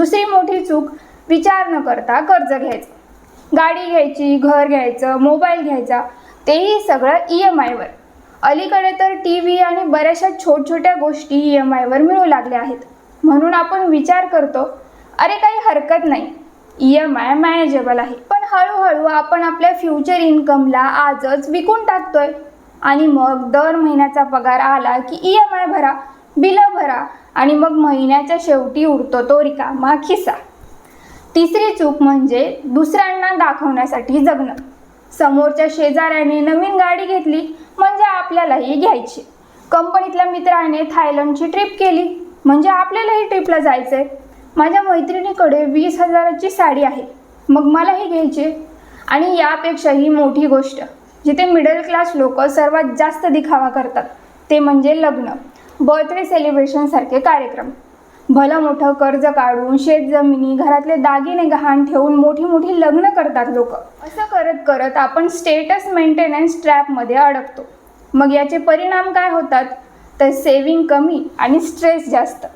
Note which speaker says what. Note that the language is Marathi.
Speaker 1: दुसरी मोठी चूक विचार न करता कर्ज घ्यायचं. गाडी घ्यायची घर घ्यायचं मोबाईल घ्यायचा तेही सगळं ई एम आयवर अलीकडे तर टी व्ही आणि बऱ्याचशा छोटछोट्या गोष्टी ई एम आयवर मिळू लागल्या आहेत. म्हणून आपण विचार करतो अरे काही हरकत नाही. ई एम आय मॅनेजेबल आहे. पण हळूहळू आपण आपल्या फ्युचर इन्कमला आजच विकून टाकतोय. आणि मग दर महिन्याचा पगार आला की ई एम आय भरा बिलं भरा आणि मग महिन्याच्या शेवटी उरतो तो रिकामा खिसा. तिसरी चूक म्हणजे दुसऱ्यांना दाखवण्यासाठी जगणं. समोरच्या शेजाऱ्याने नवीन गाडी घेतली म्हणजे आपल्यालाही घ्यायची. कंपनीतल्या मित्राने थायलंडची ट्रिप केली म्हणजे आपल्यालाही ट्रिपला जायचंय. माझ्या मैत्रिणीकडे वीस हजाराची साडी आहे मग मलाही घ्यायची आणि यापेक्षाही मोठी गोष्ट जिथे मिडल क्लास लोक सर्वात जास्त दिखावा करतात ते म्हणजे लग्न बर्थडे सेलिब्रेशनसारखे कार्यक्रम. भलं मोठं कर्ज काढून शेत जमिनी घरातले दागिने गहाण ठेवून मोठी मोठी लग्न करतात लोक. असं करत करत आपण स्टेटस मेंटेनन्स ट्रॅपमध्ये अडकतो. मग याचे परिणाम काय होतात? तर सेविंग कमी आणि स्ट्रेस जास्त.